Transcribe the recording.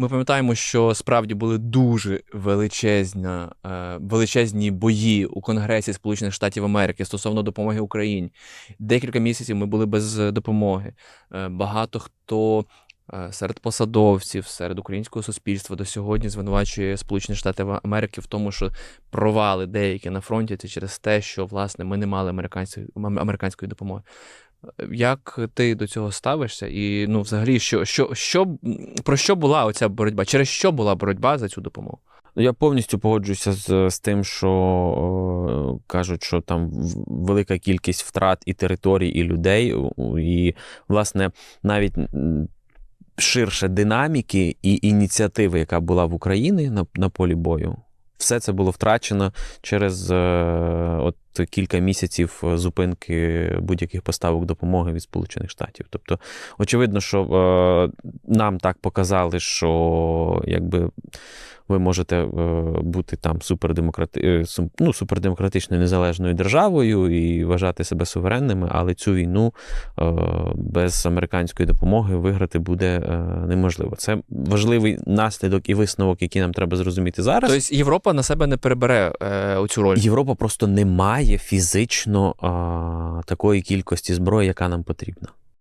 Ми пам'ятаємо, що справді були дуже величезна, е, величезні бої у Конгресі Сполучених Штатів Америки стосовно допомоги Україні. Декілька місяців ми були без е, допомоги. Е, Багато хто серед посадовців, серед українського суспільства до сьогодні звинувачує Сполучені Штати Америки в тому, що провали деякі на фронті це через те, що власне ми не мали американської американської допомоги. Як ти до цього ставишся? І ну, взагалі, що, що, що, про що була оця боротьба? Через що була боротьба за цю допомогу? Ну, Я повністю погоджуюся з, з тим, що е, кажуть, що там велика кількість втрат і територій, і людей, і, власне, навіть ширше динаміки і ініціативи, яка була в Україні на, на полі бою. Все це було втрачено через е, от кілька місяців зупинки будь-яких поставок допомоги від Сполучених Штатів. Тобто, очевидно, що е, нам так показали, що якби ви можете е, бути там супердемократи... е, ну, супердемократичною незалежною державою і вважати себе суверенними, але цю війну е, без американської допомоги виграти буде е, неможливо. Це важливий наслідок і висновок, який нам треба зрозуміти зараз. Тобто Європа на себе не перебере е, оцю роль. Європа просто не має фізично такої кількості зброї, яка нам потрібна.